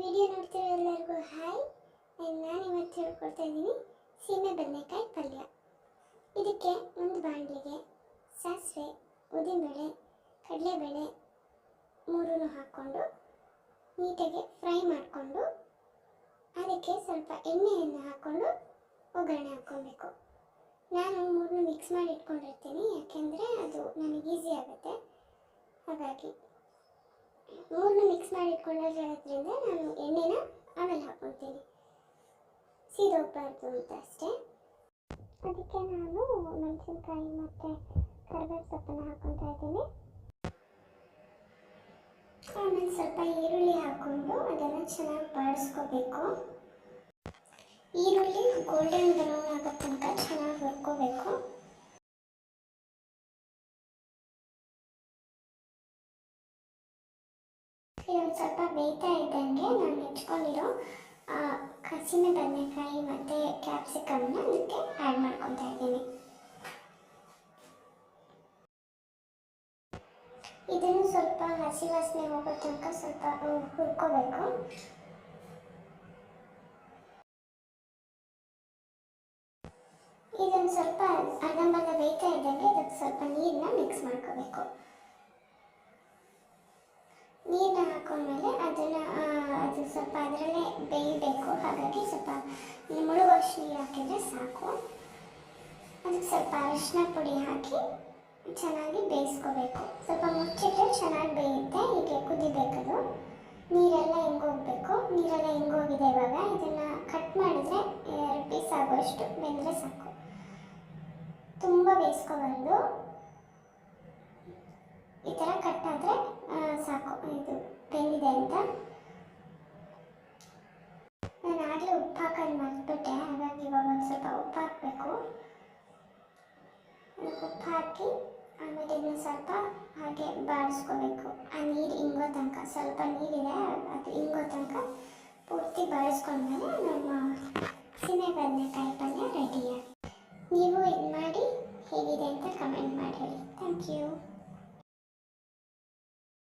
Video ನೋಡ್ತಿರೋ ಎಲ್ಲರಿಗೂ hi ನಾನು ಇವತ್ತು ಹೇಳ್ಕೊಡ್ತಾ ಇದ್ದೀನಿ ಸೀಮೆ ಬದನೆಕಾಯಿ ಪಲ್ಯ. ಇದಕ್ಕೆ ಒಂದು ಬಾಣಲಿಗೆ ಸಾಸಿವೆ, ಉದ್ದಿನಬೇಳೆ, ಕಡಲೆಬೇಳೆ ಮೂರನ್ನು ಹಾಕ್ಕೊಂಡು ನೀಟಾಗಿ ಫ್ರೈ ಮಾಡಿಕೊಂಡು ಅದಕ್ಕೆ ಸ್ವಲ್ಪ ಎಣ್ಣೆಯನ್ನು ಹಾಕ್ಕೊಂಡು ಒಗ್ಗರಣೆ ಹಾಕ್ಕೊಬೇಕು. ನಾನು ಮೂರನ್ನು ಮಿಕ್ಸ್ ಮಾಡಿ ಇಟ್ಕೊಂಡಿರ್ತೀನಿ, ಯಾಕೆಂದರೆ ಅದು ನನಗೆ ಈಸಿ ಆಗುತ್ತೆ. ಹಾಗಾಗಿ ಮೂರನ್ನು ಮಿಕ್ಸ್ ಮಾಡಿ ನಾನು ಎಣ್ಣೆನ ಆಮೇಲೆ ಹಾಕ್ಕೊಳ್ತೀನಿ ಸೀದೋಗ್ಬಾರ್ದು ಅಂತ ಅಷ್ಟೇ. ಅದಕ್ಕೆ ನಾನು ಮೆಣಸಿನ್ಕಾಯಿ ಮತ್ತು ಕರಿಬೇವು ಸೊಪ್ಪನ್ನು ಹಾಕ್ಕೊತಾ ಇದ್ದೀನಿ. ಆಮೇಲೆ ಸ್ವಲ್ಪ ಈರುಳ್ಳಿ ಹಾಕ್ಕೊಂಡು ಅದನ್ನು ಚೆನ್ನಾಗಿ ಬಾಡಿಸ್ಕೋಬೇಕು ಈರುಳ್ಳಿ ಗೋಲ್ಡನ್ ಬ್ರೌನ್ ಆಗೋ ತನಕ ಇದೊಂದು ಸ್ವಲ್ಪ ಬೇಯ್ತಾ ಇದ್ದಂಗೆ ನಾನು ಹೆಚ್ಕೊಂಡಿರೋ ಹಸಿಮೆ ಬದನೆಕಾಯಿ ಮತ್ತು ಕ್ಯಾಪ್ಸಿಕಮ್ನ ಅದಕ್ಕೆ ಆ್ಯಡ್ ಮಾಡ್ಕೊತಾ ಇದ್ದೀನಿ. ಇದನ್ನು ಸ್ವಲ್ಪ ಹಸಿ ವಾಸನೆ ಹೋಗೋ ತನಕ ಸ್ವಲ್ಪ ಹುರ್ಕೋಬೇಕು. ಇದೊಂದು ಸ್ವಲ್ಪ ಅರ್ಧಂಬರ್ಧ ಬೇಯ್ತಾ ಇದ್ದಂಗೆ ಇದಕ್ಕೆ ಸ್ವಲ್ಪ ನೀರನ್ನ ಮಿಕ್ಸ್ ಮಾಡ್ಕೋಬೇಕು. ನೀರನ್ನ ಹಾಕೊಂಡ್ಮೇಲೆ ಅದನ್ನು ಅದು ಸ್ವಲ್ಪ ಅದರಲ್ಲೇ ಬೇಯಬೇಕು. ಹಾಗಾಗಿ ಸ್ವಲ್ಪ ಮುಳುಗುವಷ್ಟು ನೀರು ಹಾಕಿದರೆ ಸಾಕು. ಅದಕ್ಕೆ ಸ್ವಲ್ಪ ಅರಿಶಿನ ಪುಡಿ ಹಾಕಿ ಚೆನ್ನಾಗಿ ಬೇಯಿಸ್ಕೋಬೇಕು. ಸ್ವಲ್ಪ ಮುಚ್ಚಿಟ್ರೆ ಚೆನ್ನಾಗಿ ಬೇಯುತ್ತೆ. ಹೀಗೆ ಕುದಿಬೇಕದು. ನೀರೆಲ್ಲ ಹೆಂಗೋಗಬೇಕು? ನೀರೆಲ್ಲ ಹೆಂಗೋಗಿದೆ ಇವಾಗ? ಇದನ್ನು ಕಟ್ ಮಾಡಿದರೆ ಎರಡು ಪೀಸ್ ಆಗೋಷ್ಟು ಬೆಂದರೆ ಸಾಕು. ತುಂಬ ಬೇಯಿಸ್ಕೋಬಾರ್ದು. ಹಾಕಿ ಆಮೇಲೆ ಸ್ವಲ್ಪ ಹಾಗೆ ಬಾರಿಸ್ಕೊಬೇಕು ಆ ನೀರು ಇಂಗೋ ತನಕ, ಸ್ವಲ್ಪ ನೀರಿದೆ, ಅದು ಇಂಗೋ ತನಕ ಪೂರ್ತಿ ಬಾಡಿಸ್ಕೊಂಡ್ಮೇಲೆ ನಮ್ಮ ಸೀಮೆ ಬದನೆಕಾಯಿ ಪಲ್ಯ ರೆಡಿಯಾಗಿ ನೀವು ಇದು ಮಾಡಿ ಹೇಗಿದೆ ಅಂತ ಕಮೆಂಟ್ ಮಾಡಿ ಥ್ಯಾಂಕ್ ಯು